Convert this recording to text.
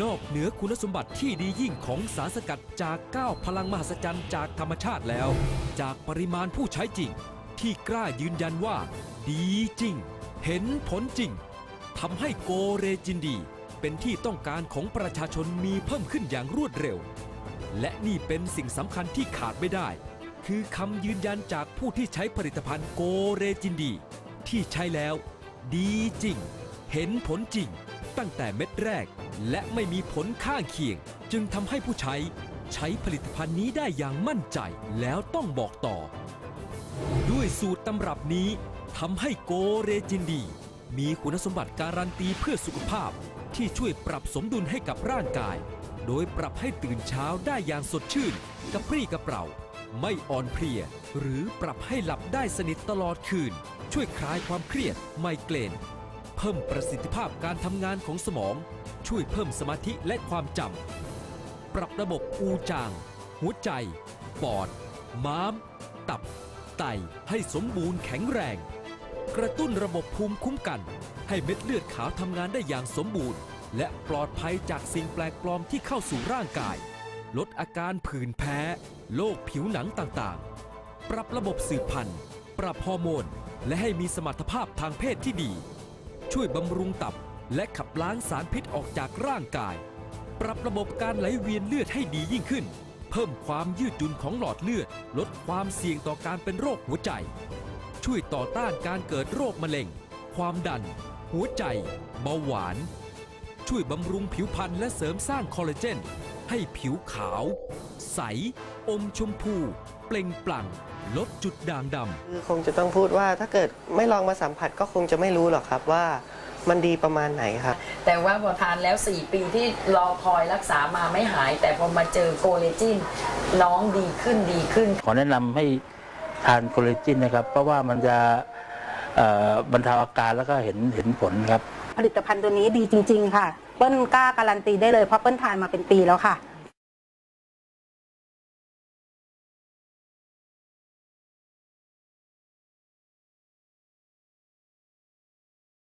นอกเหนือคุณสมบัติที่ดียิ่งของสารสกัดจาก9พลังมหัศจรรย์จากธรรมชาติแล้ว จากปริมาณผู้ใช้จริง ที่กล้ายืนยันว่า ดีจริง เห็นผลจริงทำให้โกเรจินดี เป็นที่ต้องการของประชาชนมีเพิ่มขึ้นอย่างรวดเร็ว และนี่เป็นสิ่งสำคัญที่ขาดไม่ได้ คือคำยืนยันจากผู้ที่ใช้ผลิตภัณฑ์โกเรจินดี ที่ใช้แล้ว ดีจริง เห็นผลจริง ตั้งแต่เม็ดแรก และไม่มีผลข้างเคียง จึงทำให้ผู้ใช้ ใช้ผลิตภัณฑ์นี้ได้อย่างมั่นใจแล้วต้องบอกต่อ ด้วยสูตรตำรับนี้ทำให้โกเรจินดี มีคุณสมบัติการันตีเพื่อสุขภาพ ที่ช่วยปรับสมดุลให้กับร่างกาย โดยปรับให้ตื่นเช้าได้อย่างสดชื่น กระปรี้กระเปร่า ไม่อ่อนเพลีย หรือปรับให้หลับได้สนิทตลอดคืน ช่วยคลายความเครียดไมเกรน พิ่มประสิทธิภาพการทำงานของสมอง ช่วยเพิ่มสมาธิและความจำ ปรับระบบอูจาง หัวใจ ปอด ม้าม ตับ ไตให้สมบูรณ์แข็งแรง กระตุ้นระบบภูมิคุ้มกัน ให้เม็ดเลือดขาวทำงานได้อย่างสมบูรณ์ และปลอดภัยจากสิ่งแปลกปลอมที่เข้าสู่ร่างกาย ลดอาการผื่นแพ้ โรคผิวหนังต่างๆ ปรับระบบสืบพันธุ์ ปรับฮอร์โมน และให้มีสมรรถภาพทางเพศที่ดี ช่วยบำรุงตับ และขับล้างสารพิษออกจากร่างกาย ปรับระบบการไหลเวียนเลือดให้ดียิ่งขึ้น เพิ่มความยืดหยุ่นของหลอดเลือด ลดความเสี่ยงต่อการเป็นโรคหัวใจ ช่วยต่อต้านการเกิดโรคมะเร็ง ความดัน หัวใจ เบาหวาน ช่วยบำรุงผิวพรรณและเสริมสร้างคอลลาเจน ให้ผิวขาว ใส อมชมพู เปล่งปลั่ง ลดจุดด่างดำคือคงจะต้องพูดว่าถ้าเกิดไม่ลองมาสัมผัสก็คงจะไม่รู้หรอกครับว่ามันดีประมาณไหนครับ แต่ว่าพอทานแล้ว 4 ปีที่รอคอยรักษามาไม่หาย แต่พอมาเจอโกเลจินน้องดีขึ้นดีขึ้น ขอแนะนำให้ทานโคเลจินนะครับ เพราะว่ามันจะเอ่อบรรเทาอาการแล้วก็เห็นเห็นผลครับ ผลิตภัณฑ์ตัวนี้ดีจริง ๆ ค่ะ เปิ้ลกล้าการันตีได้เลยเพราะเปิ้ลทานมาเป็นปีแล้วค่ะ